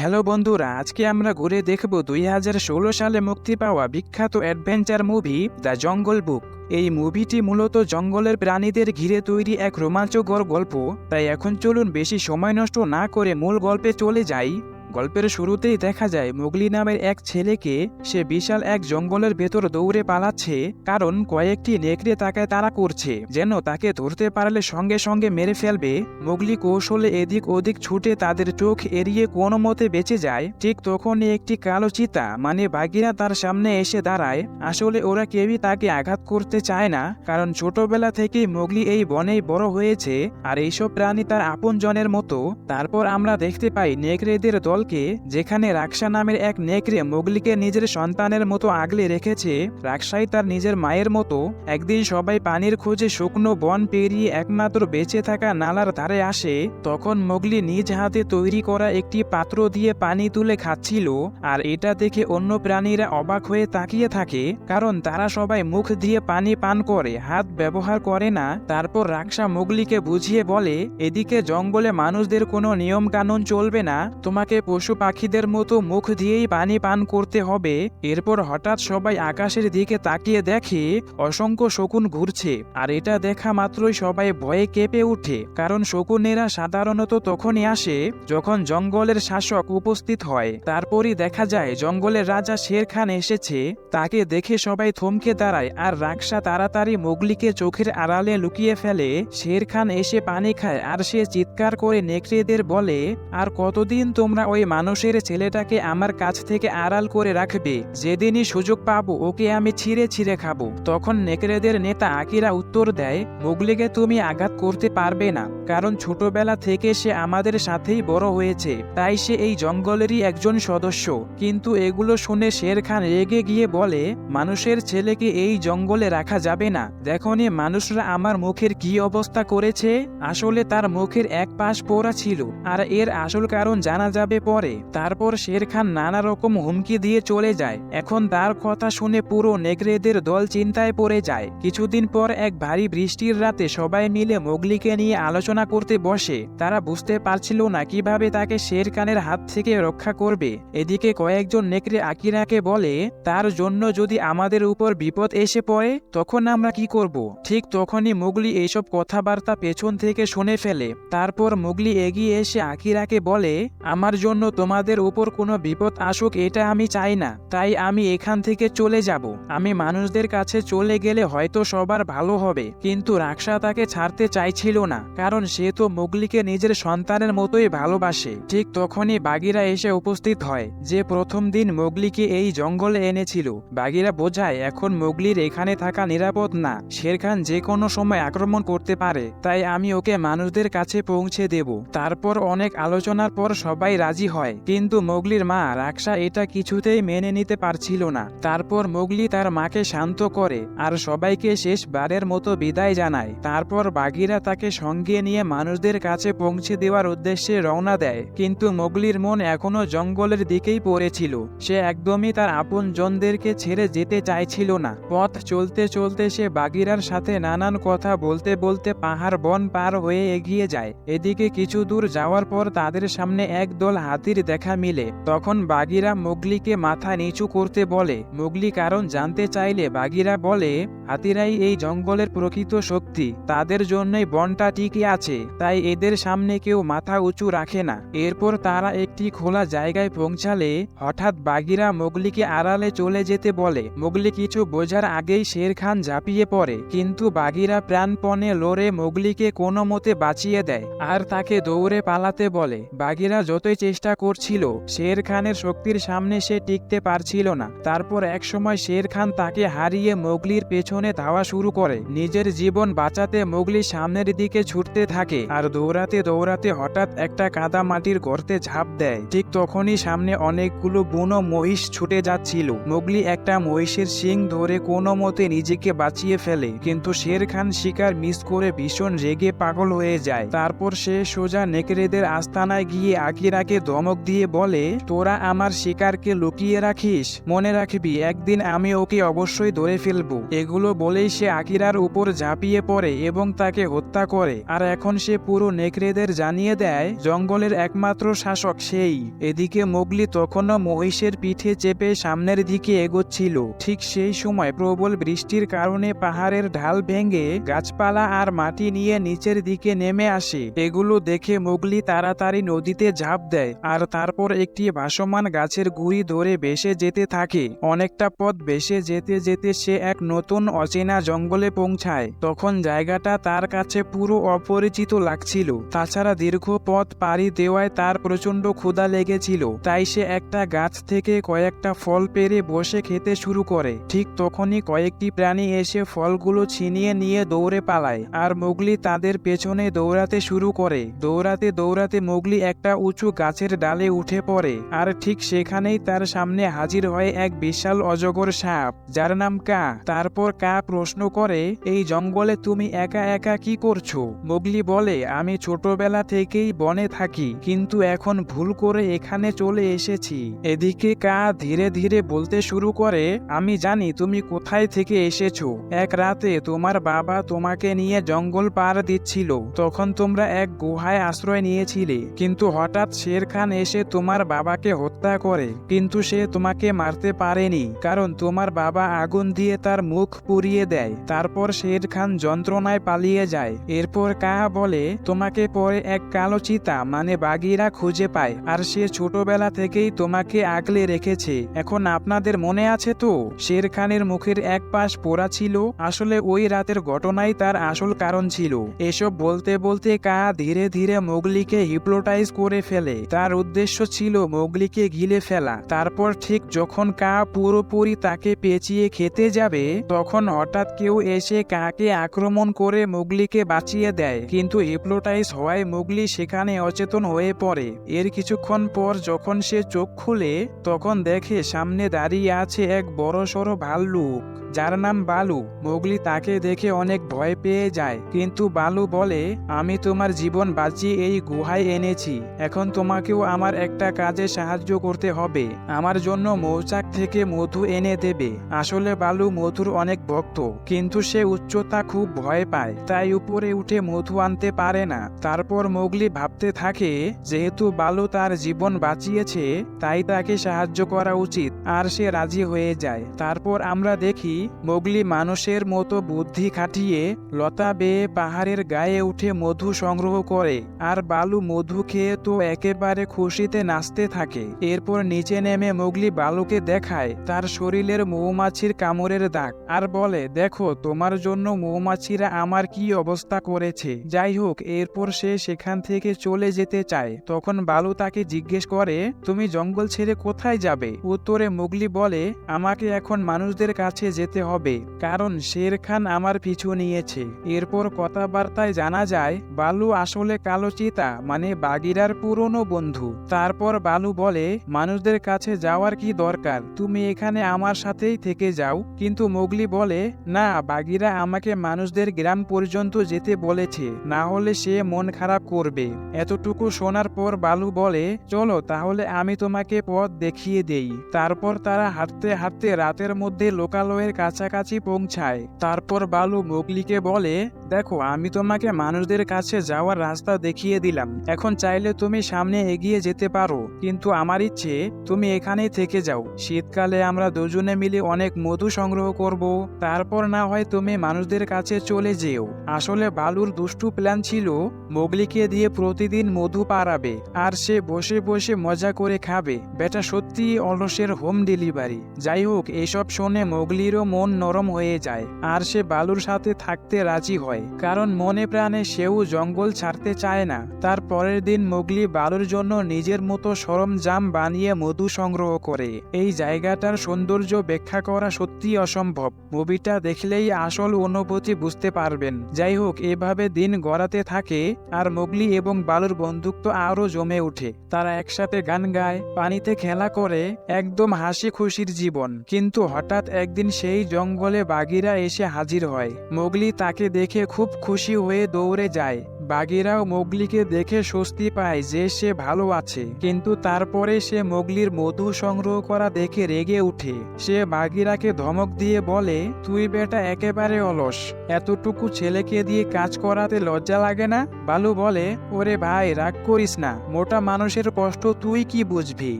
Hello বন্ধুরা, আজকে আমরা ঘুরে দেখব দুই হাজার ষোলো সালে মুক্তি পাওয়া বিখ্যাত অ্যাডভেঞ্চার মুভি দ্য জঙ্গল বুক। এই মুভিটি মূলত জঙ্গলের প্রাণীদের ঘিরে তৈরি এক রোমাঞ্চকর গল্প, তাই এখন চলুন বেশি সময় নষ্ট না করে মূল গল্পে চলে যাই। গল্পের শুরুতেই দেখা যায় মুগলি নামের এক ছেলেকে সে বিশাল এক জঙ্গলের ভেতর দৌড়ে পালাচ্ছে, কারণ কয়েকটি নেকড়ে তাকে তারা করছে। যেন তাকে ধরতে পারলে সঙ্গে সঙ্গে মেরে ফেলবে, মুগলি কৌশলে এদিক ওদিক ছুটে তাদের চোখ এড়িয়ে কোনো মতে বেঁচে যায়। ঠিক তখনই একটি কালো চিতা মানে বাগিরা তার সামনে এসে দাঁড়ায়। আসলে ওরা কেউই তাকে আঘাত করতে চায় না, কারণ ছোটবেলা থেকেই মুগলি এই বনেই বড় হয়েছে। আর এইসব প্রাণী তার আপনজনের মতো। তারপর আমরা দেখতে পাই নেকড়েদের দলকে, যেখানে রাকসা নামের এক নেকড়ে মুগলিকে নিজের সন্তানের মতো আগলে রেখেছে, রাকসাই তার নিজের মায়ের মতো, একদিন সবাই পানির খোঁজে শুকনো বন পেরিয়ে একমাত্র বেঁচে থাকা নালার ধারে আসে, তখন মোগলি নিজ হাতে তৈরি করা একটি পাত্র দিয়ে পানি তুলে খাচ্ছিল, আর এটা দেখে অন্য প্রাণীরা অবাক হয়ে তাকিয়ে থাকে, কারণ তারা সবাই মুখ দিয়ে পানি পান করে, হাত ব্যবহার করে না, তারপর রাকসা মোগলিকে বুঝিয়ে বলে, এদিকে জঙ্গলে মানুষদের কোনো নিয়ম কানুন চলবে না, তোমাকে পশু পাখিদের মতো মুখ দিয়েই পানি পান করতে হবে। এরপর হঠাৎ সবাই আকাশের দিকে তাকিয়ে দেখে অসংখ্য শকুন ঘুরছে। আর এটা দেখা মাত্রই সবাই ভয়ে কেঁপে ওঠে, কারণ শকুনেরা সাধারণত তখনই আসে যখন জঙ্গলের শাসক উপস্থিত হয়। তারপরই দেখা যায় জঙ্গলের রাজা শের খান এসেছে, তাকে দেখে সবাই থমকে দাঁড়ায় আর রাকসা তাড়াতাড়ি মোগলিকে চোখের আড়ালে লুকিয়ে ফেলে। শের খান এসে পানি খায় আর সে চিৎকার করে নেকড়েদের বলে, আর কতদিন তোমরা ওই মানুষের ছেলেটাকে আমার কাছ থেকে আড়াল করে রাখবে। যেদিনই সুযোগ পাবো ওকে আমি ছিঁড়ে ছিঁড়ে খাব। তখন নেকড়েদের নেতা আকিরা উত্তর দেয়, মুগলিকে তুমি আঘাত করতে পারবে না, কারণ ছোটবেলা থেকে সে আমাদের সাথেই বড় হয়েছে। তাই সে এই জঙ্গলেরই একজন সদস্য। কিন্তু এগুলো শুনে শের খান রেগে গিয়ে বলে, মানুষের ছেলেকে এই জঙ্গলে রাখা যাবে না। দেখো দেখনি মানুষরা আমার মুখের কি অবস্থা করেছে। আসলে তার মুখের এক পাশ পোড়া ছিল, আর এর আসল কারণ জানা যাবে পরে তারপর শের খান নানা রকম হুমকি দিয়ে চলে যায়। এখন তার কথা শুনে পুরো নেকড়েদের দল চিন্তায় পড়ে যায়। কিছুদিন পর এক ভারী বৃষ্টির রাতে সবাই মিলে মোগলিকে নিয়ে আলোচনা করতে বসে। তারা বুঝতে পারছিল না কীভাবে তাকে শের খানের হাত থেকে রক্ষা করবে। এদিকে কয়েকজন নেকড়ে আকিরাকে বলে, তার জন্য যদি আমাদের উপর বিপদ এসে পড়ে, তখন আমরা কি করব? ঠিক তখনই মুগলি এইসব কথাবার্তা পেছন থেকে শুনে ফেলে। তারপর মুগলি এগিয়ে এসে আকিরাকে বলে, আমার জন্য তোমাদের উপর কোনো বিপদ আসুক, এটা আমি চাই না। তাই আমি এখান থেকে চলে যাব। আমি মানুষদের কাছে চলে গেলে হয়তো সবার ভালো হবে, কিন্তু রাকসা তাকে ছাড়তে চাইছিল না, কারণ সে তো মুগলিকে নিজের সন্তানের মতোই ভালোবাসে। ঠিক তখনই বাগিরা এসে উপস্থিত হয়, যে প্রথম দিন মোগলিকে এই জঙ্গলে এনেছিল। বাগিরা বোঝায়, এখন মোগলির এখানে থাকা নিরাপদ না, শেরখান যে কোনো সময় আক্রমণ করতে পারে, তাই আমি ওকে মানুষদের কাছে পৌঁছে দেব। তারপর অনেক আলোচনার পর সবাই রাজি হয়, কিন্তু মোগলির মা রাকসা এটা কিছুতেই মেনে নিতে পারছিল না। তারপর মোগলি তার মাকে শান্ত করে আর সবাইকে শেষবারের মতো বিদায় জানায়। তারপর বাগিরা তাকে সঙ্গে নিয়ে মানুষদের কাছে পৌঁছে দেওয়ার উদ্দেশ্যে রওনা দেয়, কিন্তু মোগলির মন এখনও জঙ্গলের দিকেই পড়েছিল। সে একদমই তার আপন জনদেরকে ছেড়ে যেতে চাইছিল না। পথ চলতে চলতে সে বাগিরার সাথে নানান কথা বলতে বলতে পাহাড় বন পার হয়ে এগিয়ে যায়। এদিকে কিছু দূর যাওয়ার পর তাদের সামনে এক দল হাতির দেখা মিলে। তখন বাগিরা মোগলিকে মাথা নিচু করতে বলে। মোগলি কারণ জানতে চাইলে বাগিরা বলে, হাতিরাই এই জঙ্গলের প্রকৃত শক্তি। তাদের জন্যই বনটা টিকে আছে। তাই এদের সামনে কেউ মাথা উঁচু রাখে না। এরপর তারা একটি খোলা জায়গায় পৌঁছালে হঠাৎ বাগিরা মোগলিকে আড়ালে চলে যেতে বলে। মোগলি কিছু বোঝার আগেই শের খান ঝাঁপিয়ে পড়ে। কিন্তু বাগিরা প্রাণপণে লড়ে মোগলিকে কোনো মতে বাঁচিয়ে দেয়। আর তাকে দৌড়ে পালাতে বলে। বাগিরা যতই চেষ্টা করছিল। শের খানের শক্তির সামনে সে টিকতে পারছিল না। তারপর একসময় শের খান তাকে হারিয়ে মোগলির পেছনে ধাওয়া শুরু করে। নিজের জীবন বাঁচাতে মোগলি সামনের দিকে ছুটতে থাকে আর দৌড়াতে দৌড়াতে হঠাৎ একটা কাদা মাটির গর্তে ঝাঁপ দেয়। ঠিক তখনই সামনে অনেকগুলো বুনো মহিষ ছুটে যাচ্ছিল। মোগলি একটা মহিষের শিং ধরে কোনো মতে নিজেকে বাঁচিয়ে ফেলে। কিন্তু শের খান শিকার মিস করে ভীষণ রেগে পাগল হয়ে যায়। তারপর সে সোজা নেকড়েদের আস্তানায় গিয়ে আকিরাকে ধমক দিয়ে বলে, তোরা আমার শিকারকে লুকিয়ে রাখিস। মনে রাখবি, একদিন আমি ওকে অবশ্যই ধরে ফেলব। এগুলো বলেই সে আকিরার উপর ঝাঁপিয়ে পড়ে এবং তাকে হত্যা করে। আর এখন সে পুরো নেকড়েদের জানিয়ে দেয়, জঙ্গলের একমাত্র শাসক সেই। এদিকে মোগলি তখনও মহিষের পিঠে চেপে সামনের দিকে এগোচ্ছিল। ঠিক সেই সময় প্রবল বৃষ্টির কারণে পাহাড়ের ঢাল ভেঙে গাছপালা আর মাটি নিয়ে নিচের দিকে নেমে আসে। এগুলো দেখে মোগলি তাড়াতাড়ি নদীতে ঝাঁপ দেয়। আর তারপর একটি ভাসমান গাছের গুড়ি ধরে ভেসে যেতে থাকে। অনেকটা পথ ভেসে যেতে যেতে সে এক নতুন অচেনা জঙ্গলে পৌঁছায়। তখন জায়গাটা তার কাছে পুরো অপরিচিত লাগছিল। তাছাড়া দীর্ঘ পথ পাড়ি দেওয়ায় তার প্রচণ্ড ক্ষুধা লেগেছিল। তাই সে একটা গাছ থেকে কয়েকটা ফল পেরে বসে খেতে শুরু করে। ঠিক তখনই কয়েকটি প্রাণী এসে ফলগুলো ছিনিয়ে নিয়ে দৌড়ে পালায় আর মোগলি তাদের পেছনে দৌড়াতে শুরু করে। দৌড়াতে দৌড়াতে মোগলি একটা উঁচু গাছের ডালে উঠে পড়ে, আর ঠিক সেখানেই তার সামনে হাজির হয় এক বিশাল অজগর সাপ, যার নাম কা। তারপর কা প্রশ্ন করে, এই জঙ্গলে তুমি একা একা কি করছ? মোগলি বলে, আমি ছোটবেলা থেকেই বনে থাকি, কিন্তু এখন ভুল করে এখানে চলে এসেছি। এদিকে কা ধীরে ধীরে বলতে শুরু করে, আমি জানি তুমি কোথায় থেকে এসেছ। এক রাতে তোমার বাবা তোমাকে নিয়ে জঙ্গল পার দিচ্ছিল, তখন তোমরা এক গুহায় আশ্রয় নিয়েছিলে, কিন্তু হঠাৎ শের খান এসে তোমার বাবাকে হত্যা করে, কিন্তু সে তোমাকে মারতে পারেনি, কারণ তোমার বাবা আগুন দিয়ে তার মুখ পুড়িয়ে দেয়, তারপর শের খান যন্ত্রণায় পালিয়ে যায়। এরপর কা বলে, তোমাকে পরে এক কালো চিতা মানে বাগিরা খুঁজে পায়, আর সে ছোটবেলা থেকেই তোমাকে আগলে রেখেছে। এখন আপনাদের মনে আছে তো? শের খানের মুখের এক পাশ পোড়া ছিল, আসলে ওই রাতের ঘটনাই তার আসল কারণ ছিল। এসব বলতে বলতে কা ধীরে ধীরে মোগলিকে হিপ্লোটাইজ করে ফেলে। তার উদ্দেশ্য ছিল মোগলিকে গিলে ফেলা। তারপর ঠিক যখন কা পুরোপুরি তাকে পেঁচিয়ে খেতে যাবে, তখন হঠাৎ কেউ এসে কাকে আক্রমণ করে মোগলিকে বাঁচিয়ে দেয়। কিন্তু হিপ্লোটাইজ হওয়ায় মোগলি সেখানে অচেতন হয়ে পড়ে। এর কিছুক্ষণ পর যখন সে চোখ খুলে, তখন দেখে সামনে দাঁড়িয়ে আছে এক বড়সড় ভাল্লুক। যার নাম বালু। মোগলি তাকে দেখে অনেক ভয় পেয়ে যায়। কিন্তু বালু বলে, আমি তোমার জীবন বাঁচিয়ে এই গুহায় এনেছি। এখন তোমাকেও আমার একটা কাজে সাহায্য করতে হবে। আমার জন্য মৌচাক থেকে মধু এনে দেবে। আসলে বালু মধুর অনেক ভক্ত, কিন্তু সে উচ্চতা খুব ভয় পায়, তাই উপরে উঠে মধু আনতে পারে না। তারপর মোগলি ভাবতে থাকে, যেহেতু বালু তার জীবন বাঁচিয়েছে, তাই তাকে সাহায্য করা উচিত। আর সে রাজি হয়ে যায়। তারপর আমরা দেখি মোগলি মানুষের মতো বুদ্ধি খাটিয়ে লতা বেয়ে পাহাড়ের গায়ে উঠে মধু সংগ্রহ করে, আর বালু মধু খেয়ে তো একেবারে খুশিতে নাচতে থাকে। এরপর নিচে নেমে মোগলি বালুকে দেখায় তার শরীরের মৌমাছির কামড়ের দাগ, আর বলে, দেখো, তোমার জন্য মৌমাছিরা আমার কি অবস্থা করেছে। যাই হোক, এরপর সে সেখান থেকে চলে যেতে চায়। তখন বালু তাকে জিজ্ঞেস করে, তুমি জঙ্গল ছেড়ে কোথায় যাবে? উত্তরে মোগলি বলে, আমাকে এখন মানুষদের কাছে যেতে হবে, কারণ শের খান আমার পিছু নিয়েছে। এরপর কথাবার্তায় জানা যায়, বালু আসলে কালো চিতা মানে বাগিরার পুরনো বন্ধু। তারপর বালু বলে, মানুষদের কাছে যাওয়ার কি দরকার? তুমি এখানে আমার সাথেই থেকে যাও। কিন্তু মোগলি বলে, না, বাগিরা আমাকে মানুষদের গ্রাম পর্যন্ত যেতে বলেছে। না হলে সে মন খারাপ করবে। এতটুকু শোনার পর বালু বলে, চলো তাহলে আমি তোমাকে পথ দেখিয়ে দেই। তারপর তারা হাঁটতে হাঁটতে রাতের মধ্যে লোকালয়ের কাছাকাছি পৌঁছায়। তারপর বালু মোগলিকে বলে দেখো, আমি তোমাকে মানুষদের কাছে যাওয়ার রাস্তা দেখিয়ে দিলাম। এখন চাইলে তুমি সামনে এগিয়ে যেতে পারো। কিন্তু আমার ইচ্ছে, তুমি এখানেই থেকে যাও। শীতকালে আমরা দুজনে মিলে অনেক মধু সংগ্রহ করব। তারপর না হয় তুমি মানুষদের কাছে চলে যেও। আসলে বালুর দুষ্টু প্ল্যান ছিল, মোগলিকে দিয়ে প্রতিদিন মধু পাড়াবে। আর সে বসে বসে মজা করে খাবে। বেটা, সত্যি অলসের হোম ডেলিভারি। যাই হোক, এসব শুনে মোগলিরও মন নরম হয়ে যায়। আর সে বালুর সাথে থাকতে রাজি হয়। কারণ মনে প্রাণে সেও জঙ্গল ছাড়তে চায় না। তার পরের দিন মোগলি বালুর জন্য নিজের মতো সরঞ্জাম বানিয়ে মধু সংগ্রহ করে। এই জায়গাটার সৌন্দর্য ব্যাখ্যা করা সত্যি অসম্ভব। মুভিটা দেখলেই আসল অনুভূতি বুঝতে পারবেন। যাই হোক এভাবে দিন গড়াতে থাকে আর মোগলি এবং বালুর বন্ধুত্ব আরও জমে ওঠে। তারা একসাথে গান গায়, পানিতে খেলা করে, একদম হাসি খুশির জীবন। কিন্তু হঠাৎ একদিন সেই জঙ্গলে বাঘিরা এসে হাজির হয়। মোগলি তাকে দেখে খুব খুশি হয়ে দৌড়ে যায় বাঘেরাও মোগলিকে দেখে স্বস্তি পায় যে সে ভালো আছে। কিন্তু তারপরে সে মোগলির মধু সংগ্রহ করা দেখে রেগে উঠে। সে বাঘিরাকে ধমক দিয়ে বলে, তুই বেটা একেবারে অলস। এতটুকু ছেলেকে দিয়ে কাজ করাতে লজ্জা লাগে না? বালু বলে, ওরে ভাই, রাগ করিস না। মোটা মানুষের কষ্ট তুই কি বুঝবি?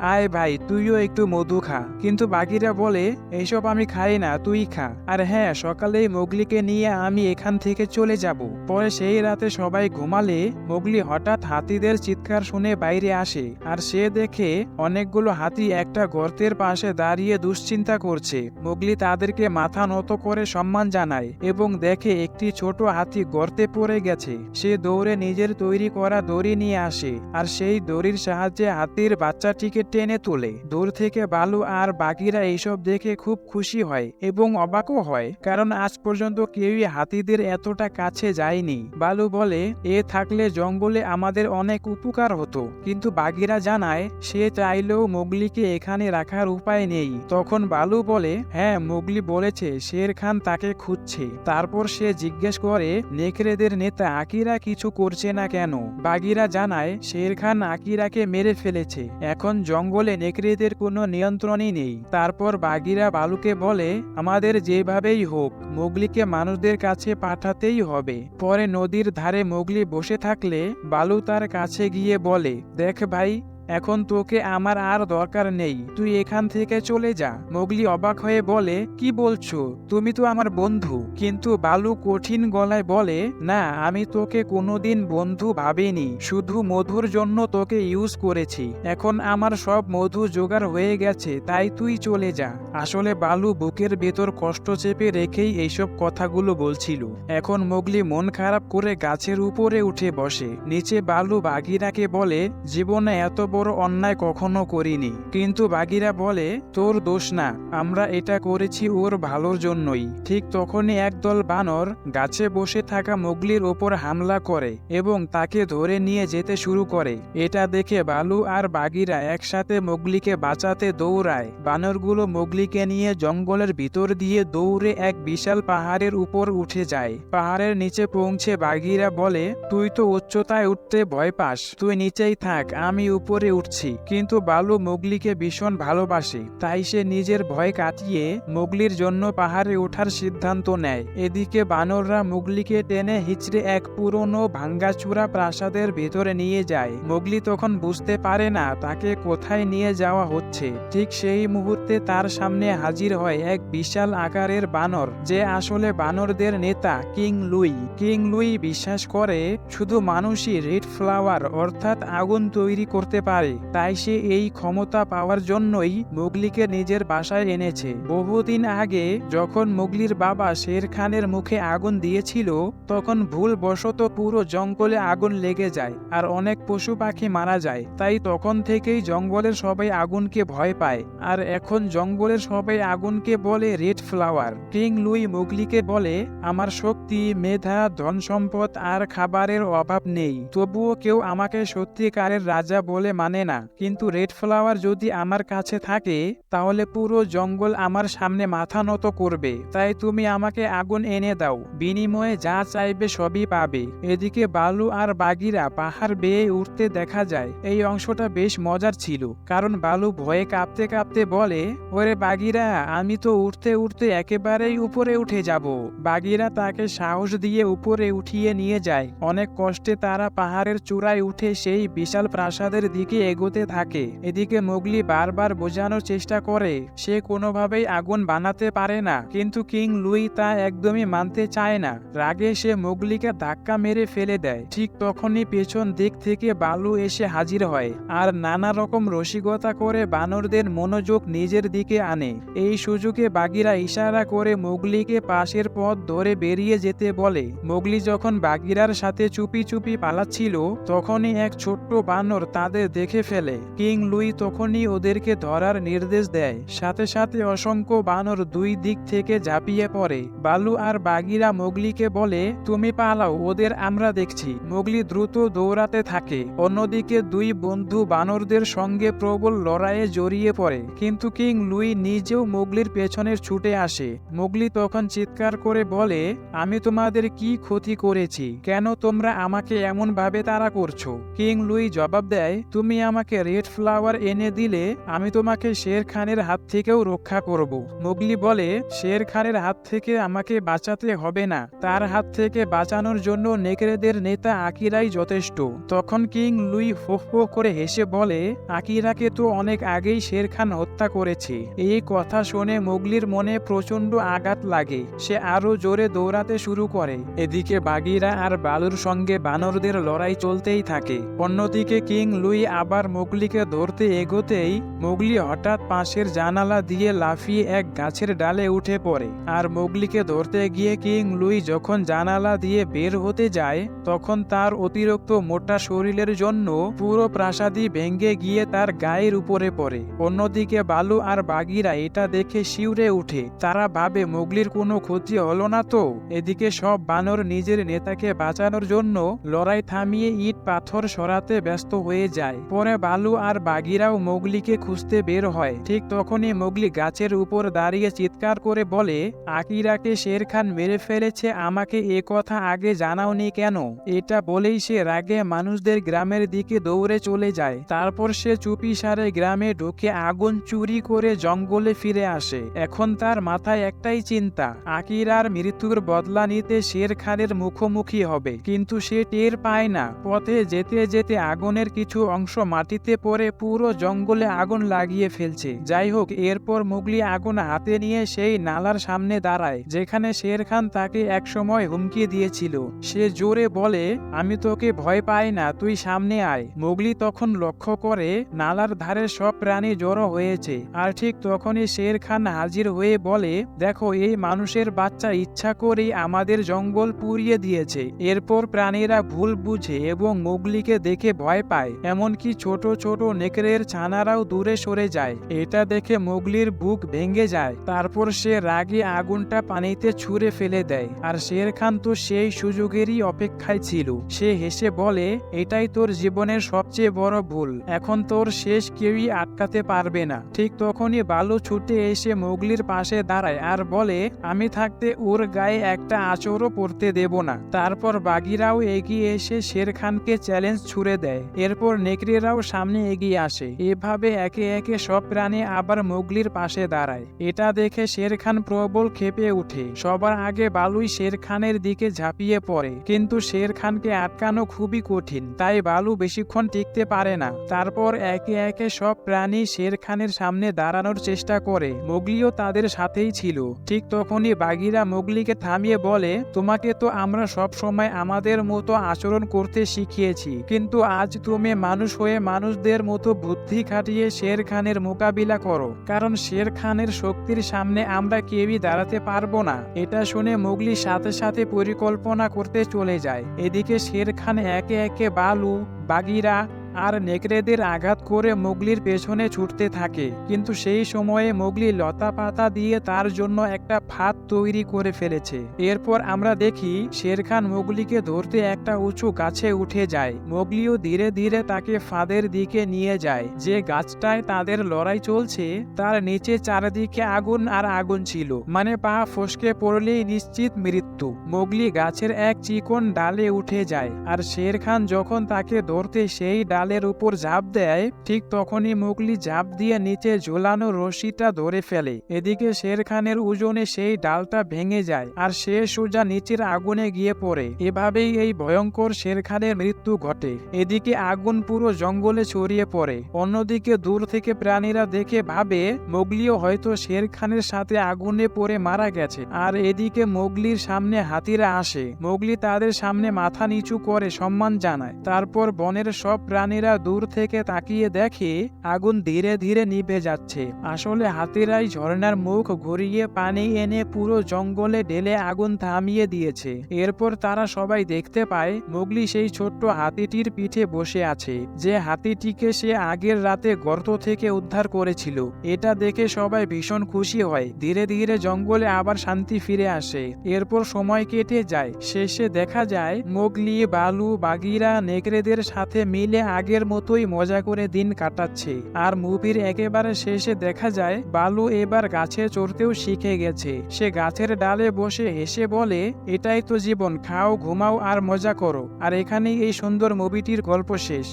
আয় ভাই, তুইও একটু মধু খা। কিন্তু বাকিরা বলে, এইসব আমি খাই না, তুই খা। আর হ্যাঁ সকালেই মোগলিকে নিয়ে আমি এখান থেকে চলে যাব। পরে সেই রাতে সবাই ঘুমালে মোগলি হঠাৎ হাতিদের চিৎকার শুনে বাইরে আসে আর সে দেখে অনেকগুলো হাতি একটা গর্তের পাশে দাঁড়িয়ে দুশ্চিন্তা করছে। মোগলি তাদেরকে মাথা নত করে সম্মান জানায় এবং দেখে একটি ছোট হাতি গর্তে পড়ে গেছে। সে দৌড়ে নিজের তৈরি করা দড়ি নিয়ে আসে আর সেই দড়ির সাহায্যে হাতির বাচ্চাটিকে টেনে তোলে। দূর থেকে বালু আর বাকিরা এইসব দেখে খুব খুশি হয় এবং অবাকও হয়, কারণ আজ পর্যন্ত কেউই হাতিদের এতটা কাছে যায়নি। বালু বলে এ থাকলে জঙ্গলে আমাদের অনেক উপকার হতো। কিন্তু বাগিরা জানায়, সে চাইলেও মোগলিকে এখানে রাখার উপায় নেই। তখন বালু বলে হ্যাঁ মোগলি বলেছে শের খান তাকে খুঁজছে। তারপর সে জিজ্ঞেস করে, নেকড়েদের নেতা আকিরা কিছু করছে না কেন? বাগিরা জানায় শের খান আকিরাকে মেরে ফেলেছে। এখন জঙ্গলে নেকড়েদের কোনো নিয়ন্ত্রণই নেই। তারপর বাগিরা বালুকে বলে, আমাদের যেভাবেই হোক, মোগলিকে মানুষদের কাছে পাঠাতেই হবে। পরে নদীর ধারে মোগলি বসে থাকলে বালু তার কাছে গিয়ে বলে দেখ ভাই এখন তোকে আমার আর দরকার নেই। তুই এখান থেকে চলে যা। মোগলি অবাক হয়ে বলে, কি বলছো? তুমি তো আমার বন্ধু। কিন্তু বালু কঠিন গলায় বলে, না, আমি তোকে কোনোদিন বন্ধু ভাবিনি। শুধু মধুর জন্য তোকে ইউজ করেছি। এখন আমার সব মধু জোগাড় হয়ে গেছে, তাই তুই চলে যা। আসলে বালু বুকের ভেতর কষ্ট চেপে রেখেই এইসব কথাগুলো বলছিল। এখন মোগলি মন খারাপ করে গাছের উপরে উঠে বসে। নিচে বালু বাগিরাকে বলে, জীবনে এত বড় অন্যায় কখনো করিনি। কিন্তু বাগিরা বলে, তোর দোষ না, আমরা এটা করেছি ওর ভালোর জন্যই। ঠিক তখনই একদল বানর গাছে বসে থাকা মোগলির ওপর হামলা করে এবং তাকে ধরে নিয়ে যেতে শুরু করে। এটা দেখে বালু আর বাগিরা একসাথে মোগলিকে বাঁচাতে দৌড়ায়। বানরগুলো মোগলিকে নিয়ে জঙ্গলের ভিতর দিয়ে দৌড়ে এক বিশাল পাহাড়ের উপর উঠে যায়। পাহাড়ের নিচে পৌঁছে বাগিরা বলে, তুই তো উচ্চতায় উঠতে ভয় পাস। তুই নিচেই থাক, আমি উপরে উঠছি। কিন্তু বালু মোগলিকে ভীষণ ভালোবাসে, তাই সে নিজের ভয় কাটিয়ে মোগলির জন্য পাহাড়ে ওঠার সিদ্ধান্ত নেয়। এদিকে বানররা মুগলিকে টেনে হিচড়ে এক পুরনো ভাঙ্গাচূড়া প্রাসাদের ভেতরে নিয়ে যায়। মোগলি তখন বুঝতে পারে না তাকে কোথায় নিয়ে যাওয়া হচ্ছে। ঠিক সেই মুহূর্তে তার সামনে হাজির হয় এক বিশাল আকারের বানর, যে আসলে বানরদের নেতা কিং লুই। কিং লুই বিশ্বাস করে, শুধু মানুষই রেড ফ্লাওয়ার অর্থাৎ আগুন তৈরি করতে পারে তাই সে এই ক্ষমতা পাওয়ার জন্যই মোগলিকে নিজের বাসায় এনেছে। বহুদিন আগে যখন মোগলির বাবা শের খানের মুখে আগুন দিয়েছিল, তখন ভুল বশত পুরো জঙ্গলে আগুন লেগে যায় আর অনেক পশু পাখি মারা যায়। তাই তখন থেকেই জঙ্গলের সবাই আগুনকে ভয় পায়। আর এখন জঙ্গলের সবাই আগুনকে বলে রেড ফ্লাওয়ার। কিং লুই মোগলিকে বলে, আমার শক্তি, মেধা ধন সম্পদ আর খাবারের অভাব নেই। তবুও কেউ আমাকে সত্যিকারের রাজা বলে মানে না। কিন্তু রেড ফ্লাওয়ার যদি আমার কাছে থাকে, তাহলে পুরো জঙ্গল আমার সামনে মাথা নত করবে। তাই তুমি আমাকে আগুন এনে দাও। বিনিময়ে যা চাইবে সবই পাবে। এদিকে বালু আর বাগিরা পাহাড় বেয়ে উঠতে দেখা যায়। এই অংশটা বেশ মজার ছিল। কারণ বালু ভয়ে কাঁপতে কাঁপতে বলে, ওরে বাগিরা, আমি তো উঠতে উঠতে একেবারেই উপরে উঠে যাব। বাগিরা তাকে সাহস দিয়ে উপরে উঠিয়ে নিয়ে যায়। অনেক কষ্টে তারা পাহাড়ের চূড়ায় উঠে সেই বিশাল প্রাসাদের দিকে এগোতে থাকে? এদিকে মোগলি বারবার বোঝানোর চেষ্টা করে, সে কোনোভাবেই আগুন বানাতে পারে না, কিন্তু কিং লুই তা একদমই মানতে চায় না। রাগে সে মোগলিকে ধাক্কা মেরে ফেলে দেয়। ঠিক তখনই পেছন দিক থেকে বালু এসে হাজির হয়, আর নানা রকম রসিকতা করে বানরদের মনোযোগ নিজের দিকে আনে। এই সুযোগে বাগিরা ইশারা করে মোগলিকে পাশের পথ ধরে বেরিয়ে যেতে বলে। মোগলি যখন বাগিরার সাথে চুপি চুপি পালাচ্ছিল, তখনই এক ছোট্ট বানর তাদের দেখে ফেলে। কিং লুই তখনই ওদেরকে ধরার নির্দেশ দেয়। সাথে সাথে অসংখ্য বানর দুই দিক থেকে ঝাঁপিয়ে পড়ে। বালু আর বাগিরা মোগলিকে বলে, তুমি পালাও, ওদের আমরা দেখছি। মোগলি দ্রুত দৌড়াতে থাকে। অন্যদিকে দুই বন্ধু বানরদের সঙ্গে প্রবল লড়াইয়ে জড়িয়ে পড়ে। কিন্তু কিং লুই নিজেও মোগলির পেছনে ছুটে আসে। মোগলি তখন চিৎকার করে বলে, আমি তোমাদের কি ক্ষতি করেছি? কেন তোমরা আমাকে এমন ভাবে তাড়া করছ? কিং লুই জবাব দেয়, তুমি আমাকে রেড ফ্লাওয়ার এনে দিলে, আমি তোমাকে শের খানের হাত থেকেও রক্ষা করব। মোগলি বলে শের খানের হাত থেকে আমাকে বাঁচাতে হবে না। তার হাত থেকে বাঁচানোর জন্য নেকড়েদের নেতা আকিরাই যথেষ্ট। তখন কিং লুই হো করে হেসে বলে, আকিরাকে তো অনেক আগেই শের খান হত্যা করেছে। এই কথা শুনে মোগলির মনে প্রচণ্ড আঘাত লাগে। সে আরও জোরে দৌড়াতে শুরু করে। এদিকে বাগিরা আর বালুর সঙ্গে বানরদের লড়াই চলতেই থাকে। অন্যদিকে কিং লুই আবার মোগলিকে ধরতে এগোতেই মোগলি হঠাৎ পাশের জানালা দিয়ে লাফিয়ে এক গাছের ডালে উঠে পড়ে। আর মোগলিকে ধরতে গিয়ে কিং লুই যখন জানালা দিয়ে বের হতে যায়, তখন তার অতিরিক্ত মোটা শরীরের জন্য পুরো প্রাসাদই ভেঙ্গে গিয়ে তার গায়ের উপরে পড়ে। অন্যদিকে বালু আর বাগিরা এটা দেখে শিউরে উঠে। তারা ভাবে মোগলির কোনো ক্ষতি হলো না তো। এদিকে সব বানর নিজের নেতাকে বাঁচানোর জন্য লড়াই থামিয়ে ইট পাথর সরাতে ব্যস্ত হয়ে যায়। পরে বালু আর বাগিরাও মোগলিকে খুঁজতে বের হয়। ঠিক তখনই মোগলি গাছের উপর দাঁড়িয়ে চিৎকার করে বলে, আকিরাকে শের খান মেরে ফেলেছে, আমাকে এ কথা আগে জানাওনি কেন? এটা বলেই সে রাগে মানুষদের গ্রামের দিকে দৌড়ে চলে যায়। তারপর সে চুপি সারে গ্রামে ঢুকে আগুন চুরি করে জঙ্গলে ফিরে আসে। এখন তার মাথায় একটাই চিন্তা, আকিরার মৃত্যুর বদলা নিতে শের খানের মুখোমুখি হবে। কিন্তু সে টের পায় না। পথে যেতে যেতে আগুনের কিছু অংশ মাটিতে পড়ে পুরো জঙ্গলে আগুন লাগিয়ে ফেলছে। যাই হোক এরপর মুগলি আগুন হাতে নিয়ে সেই নালার সামনে দাঁড়ায়, যেখানে শের খান তাকে একসময় হুমকি দিয়েছিল। সে জোরে বলে, আমি তোকে ভয় পাই না, তুই সামনে আয়। মুগলি তখন লক্ষ্য করে নালার ধারে সব প্রাণী জড়ো হয়েছে, আর ঠিক তখনই শের খান হাজির হয়ে বলে, দেখো, এই মানুষের বাচ্চা ইচ্ছা করেই আমাদের জঙ্গল পুড়িয়ে দিয়েছে। এরপর প্রাণীরা ভুল বুঝে এবং মুগলিকে দেখে ভয় পায়, এমনকি ছোট ছোট নেকড়ের ছানারাও দূরে সরে যায়। এটা দেখে মোগলির বুক ভেঙে যায়। তারপর সে রাগে আগুনটা পানিতে ছুঁড়ে ফেলে দেয়। আর শের খান তো সেই সুযোগেরই অপেক্ষায় ছিল। সে হেসে বলে, এটাই তোর জীবনের সবচেয়ে বড় ভুল। এখন তোর শেষ কেউই আটকাতে পারবে না। ঠিক তখনই বালু ছুটে এসে মোগলির পাশে দাঁড়ায় আর বলে, আমি থাকতে ওর গায়ে একটা আচরও পড়তে দেব না। তারপর বাগিরাও এগিয়ে এসে শের খানকে চ্যালেঞ্জ ছুড়ে দেয়। এরপর নেকড়েরাও সামনে এগিয়ে আসে। এভাবে একে একে সব প্রাণী আবার মোগলির পাশে দাঁড়ায়। এটা দেখে শের খান প্রবল খেপে উঠে সবার আগে বালুই শের খানের দিকে ঝাঁপিয়ে পড়ে। কিন্তু শের খানকে আটকানো খুবই কঠিন। তাই বালু বেশিক্ষণ টিকতে পারে না। তারপর একে একে সব প্রাণী শের খানের সামনে দাঁড়ানোর চেষ্টা করে। মোগলিও তাদের সাথেই ছিল। ঠিক তখনই বাগিরা মোগলিকে থামিয়ে বলে, তোমাকে তো আমরা সব সময় আমাদের মতো আচরণ করতে শিখিয়েছি। কিন্তু আজ তুমি মানুষ হয়ে মানুষদের মতো বুদ্ধি খাটিয়ে শের খানের মোকাবিলা করো। কারণ শের খানের শক্তির সামনে আমরা কেউই দাঁড়াতে পারব না। এটা শুনে মুগলি সাথে সাথে পরিকল্পনা করতে চলে যায়। এদিকে শের খান একে একে বালু, বাগিরা আর নেকড়েদের আঘাত করে মোগলির পেছনে ছুটতে থাকে। কিন্তু সেই সময়ে মোগলি লতা পাতা দিয়ে তার জন্য একটা ফাঁদ তৈরি করে ফেলেছে। এরপর আমরা দেখি শেরখান মোগলিকে ধরতে একটা উঁচু গাছে উঠে যায়। মোগলিও ধীরে ধীরে তাকে ফাঁদের দিকে নিয়ে যায়। যে গাছটায় তাদের লড়াই চলছে, তার নিচে চারিদিকে আগুন আর আগুন ছিল। মানে পা ফসকে পড়লেই নিশ্চিত মৃত্যু। মোগলি গাছের এক চিকন ডালে উঠে যায়। আর শের খান যখন তাকে ধরতে সেই ডালের উপর ঝাঁপ দেয়, ঠিক তখনই মুগলি ঝাঁপ দিয়ে নিচে ঝোলানো রশিটা ধরে ফেলে। এদিকে শের খানের ওজনে সেই ডালটা ভেঙে যায় আর সে সোজা নিচের আগুনে গিয়ে পড়ে। এভাবেই এই ভয়ঙ্কর শের খানের মৃত্যু ঘটে। এদিকে আগুন পুরো জঙ্গলে ছড়িয়ে পড়ে। অন্যদিকে দূর থেকে প্রাণীরা দেখে ভাবে, মোগলিও হয়তো শের খানের সাথে আগুনে পড়ে মারা গেছে। আর এদিকে মোগলির সামনে হাতিরা আসে। মোগলি তাদের সামনে মাথা নিচু করে সম্মান জানায়। তারপর বনের সব প্রাণী প্রাণীরা দূর থেকে তাকিয়ে দেখে আগুন ধীরে ধীরে নিভে যাচ্ছে। আসলে হাতিরাই ঝর্ণার মুখ ঘুরিয়ে পানি এনে পুরো জঙ্গলে ঢেলে আগুন থামিয়ে দিয়েছে। এরপর তারা সবাই দেখতে পায়, মোগলি সেই ছোট্ট হাতিটির পিঠে বসে আছে, যে হাতিটিকে সে আগের রাতে গর্ত থেকে উদ্ধার করেছিল। এটা দেখে সবাই ভীষণ খুশি হয়, ধীরে ধীরে জঙ্গলে আবার শান্তি ফিরে আসে। এরপর সময় কেটে যায়, শেষে দেখা যায়, মোগলি, বালু, বাগিরা, নেকড়েদের সাথে মিলে আগের মতোই মজা করে দিন কাটাচ্ছে। আর মুভির একেবারে শেষে দেখা যায়, বালু এবার গাছে চড়তেও শিখে গেছে। সে গাছের ডালে বসে হেসে বলে, এটাই তো জীবন, খাও, ঘুমাও আর মজা করো। আর এখানেই এই সুন্দর মুভিটির গল্প শেষ।